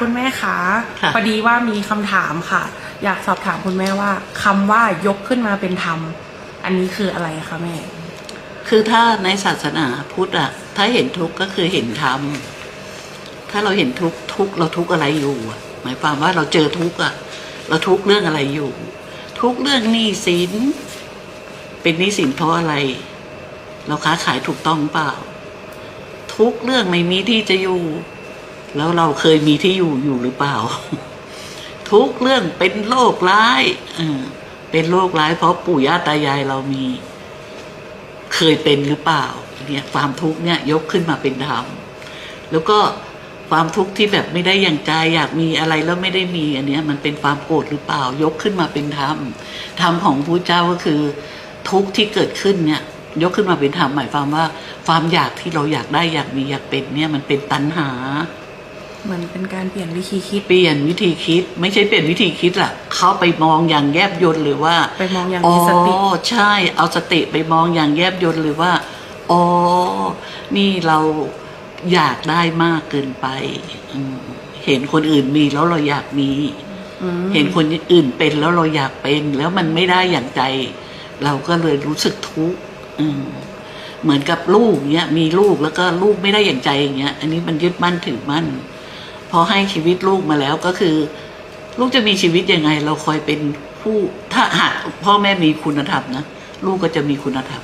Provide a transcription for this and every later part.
คุณแม่คะค่ะพอดีว่ามีคำถามค่ะ อยากสอบถามคุณแม่ว่าคำว่ายกขึ้นมาเป็นธรรม อันนี้คืออะไรคะแม่ คือถ้าในศาสนาพุทธอะถ้าเห็นทุกข์ก็คือเห็นธรรม ถ้าเราเห็นทุกข์ทุกข์เราทุกข์อะไรอยู่อะหมายความว่าเราเจอทุกข์อะเราทุกข์เรื่องอะไรอยู่ ทุกข์เรื่องหนี้สินเป็นหนี้สินเพราะอะไร เราค้าขายถูกต้องเปล่า ทุกข์เรื่องไม่มีที่จะอยู่ แล้วเราเคยมีที่อยู่อยู่หรือเปล่า ทุกเรื่องเป็นโรคร้ายเออเป็นโรคร้ายเพราะปู่ย่าตายายเรามี เคยเป็นหรือเปล่า เนี่ยความทุกข์เนี่ยยกขึ้นมาเป็นธรรมแล้วก็ความทุกข์ที่แบบไม่ได้อย่างใจอยากมีอะไรแล้วไม่ได้มีอันเนี้ย มันเป็นความโกรธหรือเปล่า ยกขึ้นมาเป็นธรรมธรรมของพระเจ้าก็คือ ทุกข์ที่เกิดขึ้นเนี่ย ยกขึ้นมาเป็นธรรมหมายความว่า ความอยากที่เราอยากได้อยากมีอยากเป็นเนี่ยมันเป็นตัณหา เหมือนเป็นการเปลี่ยนวิธีคิด เปลี่ยนวิธีคิด ไม่ใช่เปลี่ยนวิธีคิดล่ะ เขาไปมองอย่างแยบยลหรือว่าไปมองอย่างอ๋อมีสติใช่ เอาสติไปมองอย่างแยบยลหรือว่าอ๋อนี่เราอยากได้มากเกินไปอืมเห็นคนอื่นมีแล้วเราอยากมีอืมเห็นคนอื่นเป็นแล้วเราอยากเป็น แล้วมันไม่ได้อย่างใจ เราก็เลยรู้สึกทุกข์อืมเหมือนกับลูกเนี้ยมีลูกแล้วก็ลูกไม่ได้อย่างใจอย่างเงี้ย อันนี้มันยึดมั่นถือมั่น พอให้ชีวิตลูกมาแล้วก็คือ ลูกจะมีชีวิตยังไง เราคอยเป็นผู้ถ้าหากพ่อแม่มีคุณธรรมนะลูกก็จะมีคุณธรรม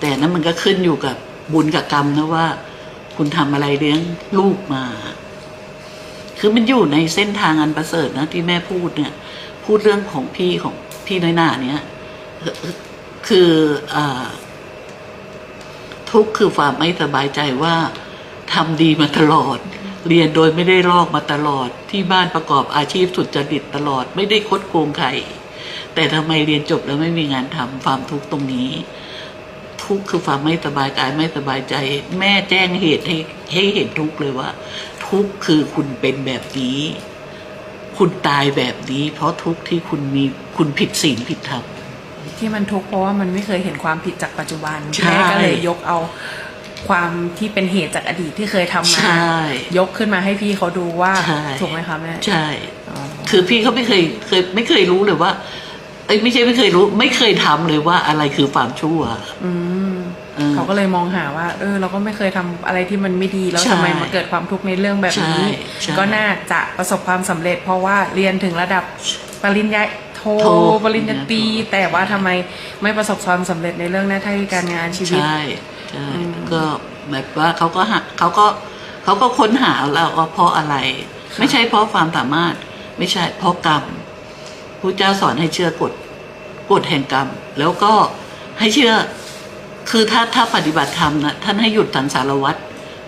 แต่นั้นมันก็ขึ้นอยู่กับบุญกับกรรมนะว่า คุณทำอะไรเลี้ยงลูกมา คือมันอยู่ในเส้นทางอันประเสริฐนะที่แม่พูดเนี่ย พูดเรื่องของพี่ของพี่น้อยหน้าเนี่ยคืออาทุกข์คือความไม่สบายใจว่าทำดีมาตลอด เรียนโดยไม่ได้ลอกมาตลอดที่บ้านประกอบอาชีพสุจริตตลอดไม่ได้คดโกงใครแต่ทำไมเรียนจบแล้วไม่มีงานทำความทุกข์ตรงนี้ ทุกข์คือความไม่สบายกายไม่สบายใจ แม่แจ้งเหตุให้ให้เห็นทุกข์เลยว่า ทุกข์คือคุณเป็นแบบนี้ คุณตายแบบนี้ เพราะทุกข์ที่คุณมีคุณผิดศีลผิดธรรมที่มันทุกข์เพราะว่ามันไม่เคยเห็นความผิดจากปัจจุบันใช่แม่ก็เลยยกเอา ความที่เป็นเหตุจากอดีตที่เคยทำมา ใช่ ยกขึ้นมาให้พี่เขาดูว่า ใช่ ถูกไหมคะแม่ใช่ อ๋อคือพี่เขาไม่เคยเคยไม่เคยรู้เลยว่า เอ้ยไม่ใช่ไม่เคยรู้ ไม่เคยทำเลยว่าอะไรคือความชั่วอืมเออ เขาก็เลยมองหาว่า เออ เราก็ไม่เคยทำอะไรที่มันไม่ดีแล้วใช่ทำไมมาเกิดความทุกข์ในเรื่องแบบนี้ ใช่ใช่ก็น่าจะประสบความสำเร็จ เพราะว่าเรียนถึงระดับปริญญาโทโทปริญญาตรีปริญญาโท แต่ว่าทำไมไม่ประสบความสำเร็จในเรื่องหน้าที่การงานชีวิต ใช่ ใช่อืมก็แบบว่าเขาก็หาเขาก็เขาก็ค้นหาแล้วว่าเพราะอะไร ไม่ใช่เพราะความสามารถ ไม่ใช่เพราะกรรมพระเจ้าสอนให้เชื่อกฎกฎแห่งกรรม แล้วก็ให้เชื่อคือถ้าถ้าปฏิบัติธรรมนะท่านให้หยุดสังสารวัฏ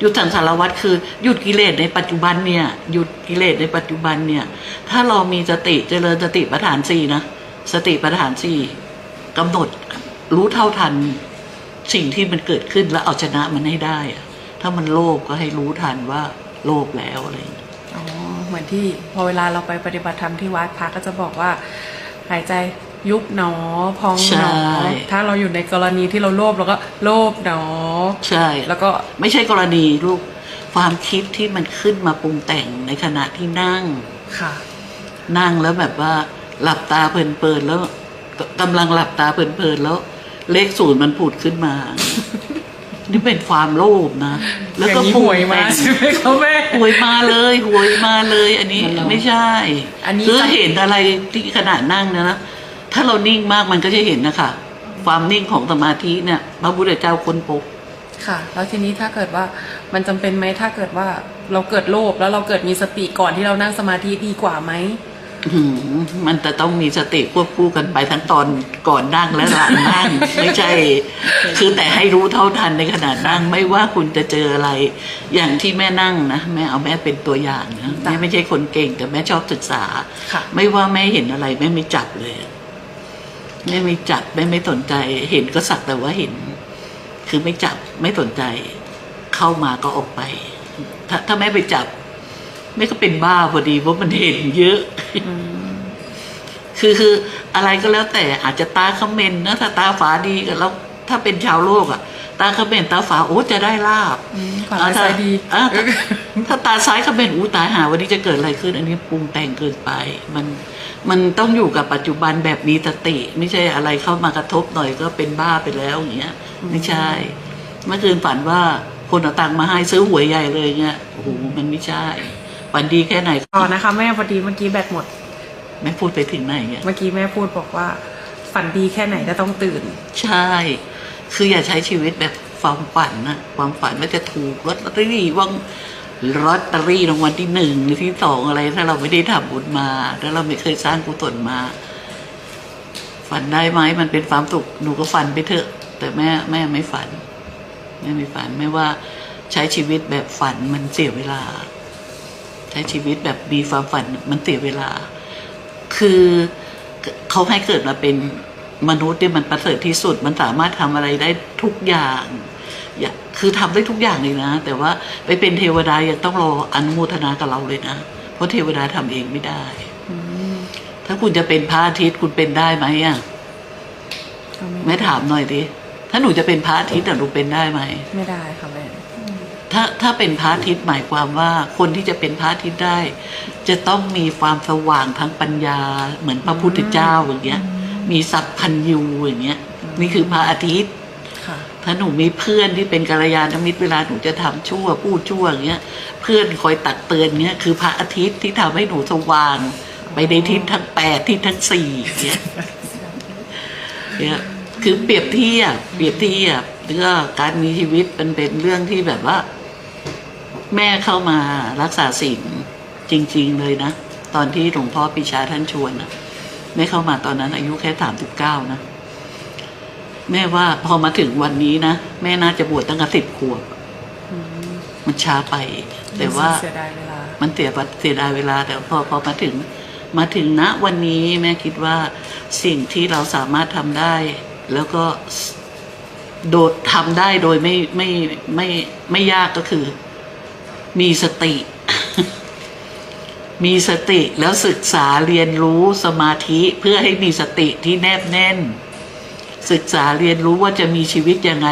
หยุดสังสารวัฏคือหยุดกิเลสในปัจจุบันเนี่ยหยุดกิเลสในปัจจุบันเนี่ย ถ้าเรามีสติเจริญสติปัฏฐานสี่นะสติปัฏฐานสี่กำหนดรู้เท่าทัน สิ่งที่มันเกิดขึ้นแล้วเอาชนะมันให้ได้อะถ้ามันโลภก็ให้รู้ทันว่าโลภแล้วอะไรอย่างเงี้ยอ๋อเหมือนที่พอเวลาเราไปปฏิบัติธรรมที่วัดพระก็จะบอกว่า หายใจยุบหนอพองหนอถ้าเราอยู่ในกรณีที่เราโลภเราก็โลภหนอ ใช่ แล้วก็ไม่ใช่กรณีลูกความคิดที่มันขึ้นมาปรุงแต่งในขณะที่นั่งค่ะ นั่งแล้วแบบว่าหลับตาเพลินๆแล้วกำลังหลับตาเพลินๆแล้ว เลขศูนย์มันผุดขึ้นมา นี่เป็นความโลภนะ แล้วก็อย่างนี้ปรุหงวยมาแต่งใช่ไหมคะแม่หวยมาเลยหวยมาเลย อันนี้มันเหรอไม่ใช่อันนี้คือจะเห็นอะไรที่ขณะนั่งเนยนะ ถ้าเรานิ่งมากมันก็จะเห็นนะคะความนิ่งของสมาธิเนี่ยพระพุทธเจ้าค้นพบค่ะ แล้วทีนี้ถ้าเกิดว่ามันจำเป็นไหมถ้าเกิดว่าเราเกิดโลภแล้วเราเกิดมีสติก่อนที่เรานั่งสมาธิดีกว่าไหมอื้อหือ มันจะต้องมีสติควบคู่กันไปทั้งตอนก่อนนั่งและหลังนั่ง ไม่ใช่ คือแต่ให้รู้เท่าทันในขณะนั่ง ไม่ว่าคุณจะเจออะไร อย่างที่แม่นั่งนะแม่เอาแม่เป็นตัวอย่างนะจ้ะแม่ไม่ใช่คนเก่งแต่แม่ชอบศึกษาค่ะไม่ว่าแม่เห็นอะไรแม่ไม่จับเลยแม่ไม่จับแม่ไม่สนใจ เห็นก็สักแต่ว่าเห็น คือไม่จับไม่สนใจ เข้ามาก็ออกไป ถ้าถ้าแม่ไปจับ แม่ก็เป็นบ้าพอดีเพราะมันเห็นเยอะอืมคือคืออะไรก็แล้วแต่อาจจะตาคอมเมนต์นะถ้าตาฝาดีก็แล้วถ้าเป็นชาวโลกอะ่ะ ตาเขม็นตาฝาโอ้จะได้ลาบอืมขวาร้ายซ้ายดีอะถ้าถ้าตาซ้ายเขม็นอู้ตายหา วันนี้จะเกิดอะไรขึ้น อันนี้ปรุงแต่งเกินไป มันมันต้องอยู่กับปัจจุบันแบบมีสติ ไม่ใช่อะไรเข้ามากระทบหน่อยก็เป็นบ้าไปแล้วอย่างเงี้ย ไม่ใช่ เมื่อคืนฝันว่าคนเอาตังค์มาให้ซื้อหวยใหญ่เลยเงี้ยโอ้โหมันไม่ใช่ ฝันดีแค่ไหนต่อนะคะ แม่พอดีเมื่อกี้แบตหมดไม่พูดไปถึงไหนเงี้ยเมื่อกี้แม่พูดบอกว่า ฝันดีแค่ไหนก็ต้องตื่น ใช่ คืออย่าใช้ชีวิตแบบความฝันนะความฝันว่าจะถูกลอตเตอรี่ว่างลอตเตอรี่รางวัลที่หนึ่งหรือที่สองอะไร ถ้าเราไม่ได้ทำบุญมาแล้วเราไม่เคยสร้างกุศลมา ฝันได้ไหมมันเป็นความสุขหนูก็ฝันไปเถอะ แต่แม่แม่ไม่ฝันแม่ไม่ฝัน ไม่ว่าใช้ชีวิตแบบฝันมันเสียเวลา ใช้ชีวิตแบบมีความฝันมันเสียเวลา คือเขาให้เกิดมาเป็นมนุษย์เนี่ยมันประเสริฐที่สุด มันสามารถทำอะไรได้ทุกอย่างอย่าคือทำได้ทุกอย่างเลยนะ แต่ว่าไปเป็นเทวดายังต้องรออนุโมทนากับเราเลยนะ เพราะเทวดาทำเองไม่ได้อืมถ้าคุณจะเป็นพระอาทิตย์คุณเป็นได้ไหมอะก็ไม่แม่ถามหน่อยดิถ้าหนูจะเป็นพระอาทิตย์อะหนูเป็นได้ไหม ไม่ได้ค่ะแม่ ถ้าถ้าเป็นพระอาทิตย์หมายความว่าคนที่จะเป็นพระอาทิตย์ได้ จะต้องมีความสว่างทางปัญญา เหมือนพระพุทธเจ้าอย่างเงี้ย มีสัพพัญญูอย่างเงี้ย นี่คือพระอาทิตย์ค่ะถ้าหนูมีเพื่อนที่เป็นกัลยาณมิตรเวลาหนูจะทำชั่วพูดชั่วอย่างเงี้ย เพื่อนคอยตักเตือนเงี้ยคือพระอาทิตย์ที่ทำให้หนูสว่าง ไปในทิศทั้งแปดทิศทั้งสี่เงี้ยเนี่ยคือเปรียบเทียบเปรียบเทียบแล้วก็การมีชีวิตมันเป็นเรื่องที่แบบว่า แม่เข้ามารักษาศีลจริง ๆ เลยนะ ตอนที่หลวงพ่อปิชาท่านชวนนะแม่เข้ามาตอนนั้น อายุแค่สามสิบเก้านะแม่ว่าพอมาถึงวันนี้นะ แม่น่าจะบวชตั้งแต่สิบขวบอืมมันช้าไป แต่ว่าเสียดายเวลา มันเสียเสียดายเวลา แต่พอพอมาถึง มาถึงณวันนี้แม่คิดว่าสิ่งที่เราสามารถทำได้ แล้วก็โดดทำได้โดยไม่ไม่ไม่ไม่ยากก็คือ มีสติ มีสติแล้วศึกษาเรียนรู้สมาธิเพื่อให้มีสติที่แนบแน่น ศึกษาเรียนรู้ว่าจะมีชีวิตยังไง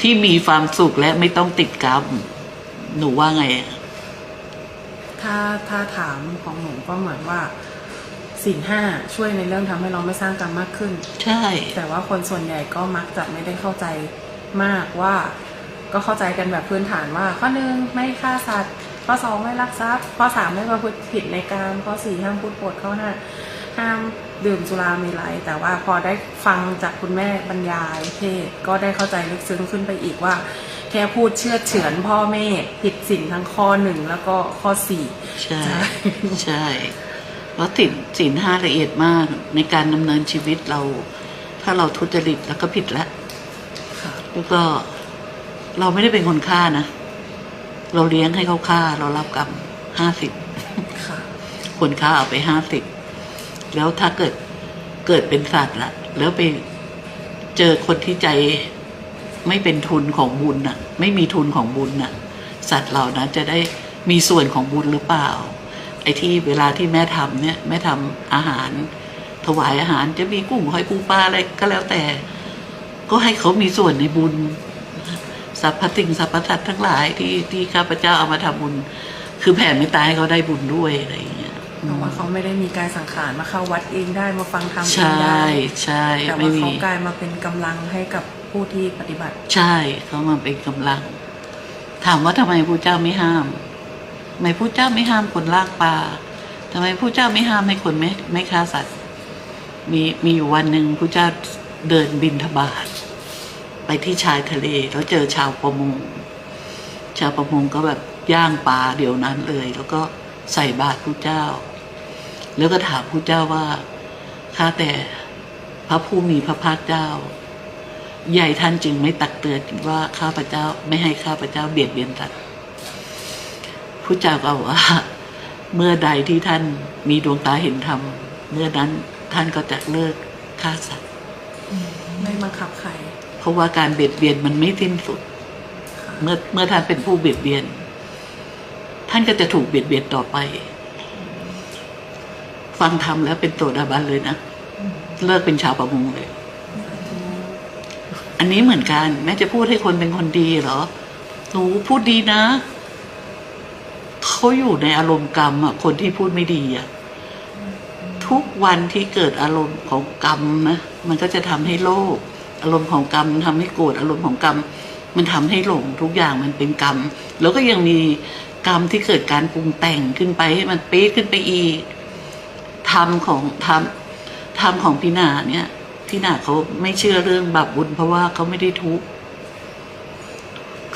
ที่มีความสุขและไม่ต้องติดกรรม หนูว่าไงอะถ้าถ้าถามของหนูก็เหมือนว่าสิ่งห้าช่วยในเรื่องทำให้เราไม่สร้างกรรมมากขึ้น ใช่ แต่ว่าคนส่วนใหญ่ก็มักจะไม่ได้เข้าใจมากว่า ก็เข้าใจกันแบบพื้นฐานว่า ข้อหนึ่งไม่ฆ่าสัตว์ ข้อสองไม่ลักทรัพย์ ข้อสามไม่ประพฤติผิดในการข้อสี่ห้ามพูดปดข้อห้าห้ามดื่มสุรามีไรแต่ว่าพอได้ฟังจากคุณแม่บรรยายเทศน์ก็ได้เข้าใจลึกซึ้งขึ้นไปอีกว่า แค่พูดเชื่อดเฉือนพ่อแม่ผิดสินทั้งข้อหนึ่งแล้วก็ข้อสี่ใช่ใช่ใช่เพราะสินสินห้าละเอียดมากในการดำเนินชีวิตเรา ถ้าเราทุจริตแล้วก็ผิดแล้วค่ะแล้วก็ เราไม่ได้เป็นคนฆ่านะ เราเลี้ยงให้เขาฆ่า เรารับกรรมห้าสิบค่ะคนฆ่าเอาไปห้าสิบแล้วถ้าเกิดเกิดเป็นสัตว์ละแล้วไปเจอคนที่ใจไม่เป็นทุนของบุญน่ะ ไม่มีทุนของบุญน่ะ สัตว์เหล่านั้นจะได้มีส่วนของบุญหรือเปล่า ไอ้ที่เวลาที่แม่ทำเนี่ย แม่ทำอาหาร ถวายอาหารจะมีกุ้งหอยปูปลาอะไรก็แล้วแต่ ก็ให้เขามีส่วนในบุญ สรรพสิ่งสรรพสัตว์ทั้งหลายที่ที่ข้าพเจ้าเอามาทำบุญ คือแผ่เมตตาให้เขาได้บุญด้วยอะไรอย่างเงี้ยเพราะว่าเขาไม่ได้มีกายสังขารมาเข้าวัดเองได้มาฟังธรรมเอใชงได้่ใช่แต่ไม่ว่ามีเขากลายมาเป็นกำลังให้กับผู้ที่ปฏิบัติ ใช่เขามาเป็นกำลัง ถามว่าทำไมพระเจ้าไม่ห้ามทำไมพระเจ้าไม่ห้ามคนลากปลาทำไมพระเจ้าไม่ห้ามให้คนไม่ไม่ฆ่าสัตว์ มีมีอยู่วันหนึ่งพระเจ้าเดินบินทบาท ไปที่ชายทะเลแล้วเจอชาวประมง ชาวประมงก็แบบย่างปลาเดี๋ยวนั้นเลย แล้วก็ใส่บาตรพระเจ้า แล้วก็ถามพระเจ้าว่าข้าแต่พระผู้มีพระภาคเจ้า ใหญ่ท่านจึงไม่ตักเตือนว่าข้าพเจ้าไม่ให้ข้าพเจ้าเบียดเบียนสัตว์พระเจ้าก็บอกว่า เมื่อใดที่ท่านมีดวงตาเห็นธรรมเมื่อนั้นท่านก็จะเลิกฆ่าสัตว์ไม่บังคับใคร ราะว่าการเบียดเบียนมันไม่สิ้นสุด เมื่อเมื่อท่านเป็นผู้เบียดเบียน ท่านก็จะถูกเบียดเบียนต่อไป ฟังธรรมแล้วเป็นโสดาบันเลยนะเลิกเป็นชาวประมงเลย อันนี้เหมือนกัน แม่จะพูดให้คนเป็นคนดีเหรอหนูพูดดีนะเขาอยู่ในอารมณ์กรรมอะคนที่พูดไม่ดีอะทุกวันที่เกิดอารมณ์ของกรรมนะมันก็จะทำให้โลภ อารมณ์ของกรรมมันทำให้โกรธอารมณ์ของกรรมมันทำให้หลงทุกอย่างมันเป็นกรรม แล้วก็ยังมีกรรมที่เกิดการปรุงแต่งขึ้นไปให้มันปี๊ดขึ้นไปอีกธรรมของธรรมธรรมของพี่นาเนี่ยพี่นาเขาไม่เชื่อเรื่องบาปบุญ เพราะว่าเขาไม่ได้ทุกข์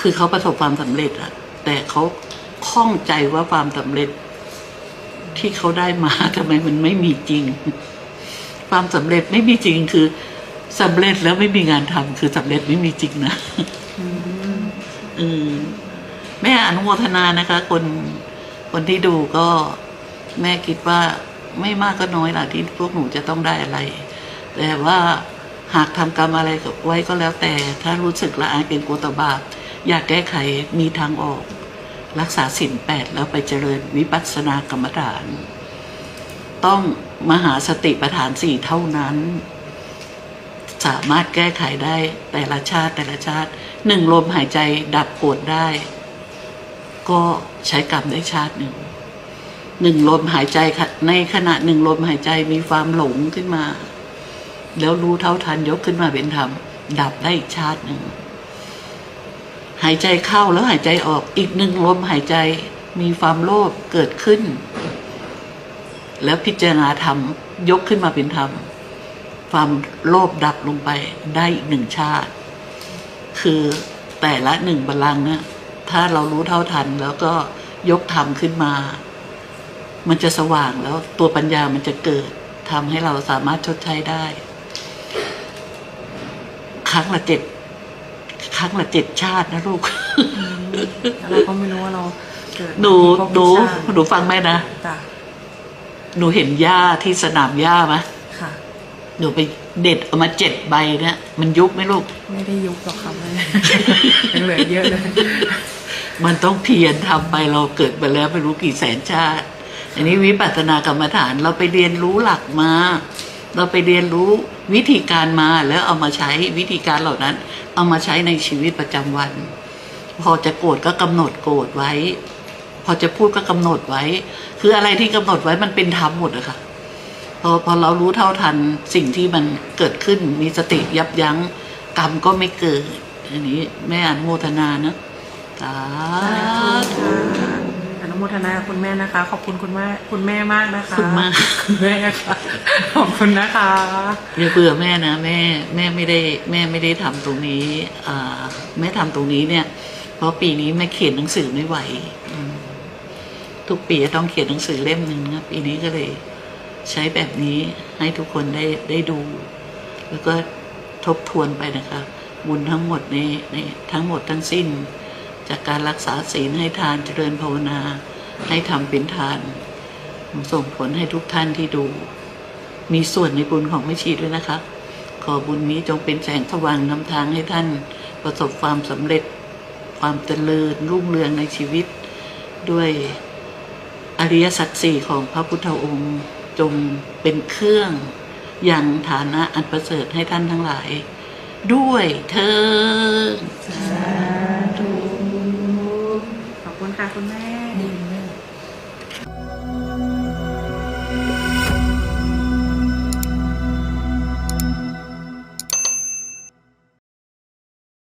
คือเขาประสบความสำเร็จอะแต่เขาข้องใจว่าความสำเร็จที่เขาได้มาทำไมมันไม่มีจริง ความสำเร็จไม่มีจริงคือ สำเร็จแล้วไม่มีงานทำคือสำเร็จไม่มีจริงนะอืมเออแม่อนุโมทนานะคะ คนคนที่ดูก็แม่คิดว่าไม่มากก็น้อยล่ะที่พวกหนูจะต้องได้อะไร แต่ว่าหากทำกรรมอะไรไว้ก็แล้วแต่ ถ้ารู้สึกละอายเป็นกลัวต่อบาปอยากแก้ไขมีทางออก รักษาสินแปดแล้วไปเจริญวิปัสสนากรรมฐาน ต้องมหาสติปัฏฐานสี่เท่านั้น สามารถแก้ไขได้แต่ละชาติแต่ละชาติหนึ่งลมหายใจดับปวดได้ ก็ใช้กรรมได้ชาติหนึ่งหนึ่งลมหายใจในขณะหนึ่งลมหายใจมีความหลงขึ้นมา แล้วรู้เท่าทันยกขึ้นมาเป็นธรรมดับได้อีกชาติหนึ่งหายใจเข้าแล้วหายใจออกอีกหนึ่งลมหายใจมีความโลภเกิดขึ้น แล้วพิจารณาธรรมยกขึ้นมาเป็นธรรม ความโลภดับลงไปได้อีกหนึ่งชาติ คือแต่ละหนึ่งบัลลังก์นะถ้าเรารู้เท่าทันแล้วก็ยกธรรมขึ้นมา มันจะสว่างแล้วตัวปัญญามันจะเกิดทำให้เราสามารถชดใช้ได้ ครั้งละเจ็ดครั้งละเจ็ดชาตินะลูกแล้วเราก็ไม่รู้ว่าเราเกิดหนูกี่ภพหนูกี่ชาติหนูฟังแม่นะจ้ะหนูเห็นหญ้าที่สนามหญ้าไหมค่ะ หนูไปเด็ดเอามาเจ็ดใบเนี่ยมันยุบไหมลูก ไม่ได้ยุบหรอกครับแม่ยังเหลือเยอะเลย มันต้องเพียรทำไปเราเกิดมาแล้วไม่รู้กี่แสนชาติ อันนี้วิปัสสนากรรมฐานเราไปเรียนรู้หลักมา เราไปเรียนรู้วิธีการมาแล้วเอามาใช้วิธีการเหล่านั้น เอามาใช้ในชีวิตประจำวัน พอจะโกรธก็กำหนดโกรธไว้ พอจะพูดก็กำหนดไว้ คืออะไรที่กำหนดไว้มันเป็นธรรมหมดอะค่ะ พอพอเรารู้เท่าทันสิ่งที่มันเกิดขึ้น มีสติยับยั้งกรรมก็ไม่เกิด อันนี้แม่อนุโมทนานะสาธุอนุโมทนากับคุณแม่นะคะ ขอบคุณคุณแม่คุณแม่มากนะคะขอบคุณมากคุณแม่ค่ะขอบคุณนะคะอย่าเบื่อแม่นะแม่แม่ไม่ได้แม่ไม่ได้ทำตรงนี้อ่าแม่ทำตรงนี้เนี่ย เพราะปีนี้แม่เขียนหนังสือไม่ไหวอืมทุกปีจะต้องเขียนหนังสือเล่มหนึ่งนะปีนี้ก็เลย ใช้แบบนี้ให้ทุกคนได้ได้ดู แล้วก็ทบทวนไปนะคะบุญทั้งหมดในในทั้งหมดทั้งสิ้น จากการรักษาศีลให้ทานเจริญภาวนา ให้ทำเป็นทาน ส่งผลให้ทุกท่านที่ดู มีส่วนในบุญของแม่ชีด้วยนะคะ ขอบุญนี้จงเป็นแสงสว่างนำทางให้ท่าน ประสบความสำเร็จความเจริญรุ่งเรืองในชีวิต ด้วยอริยสัจสี่ของพระพุทธองค์ จงเป็นเครื่องอย่างฐานะอันประเสริฐให้ท่านทั้งหลาย ด้วยเธอญขอบคุณค่ะคุณแม่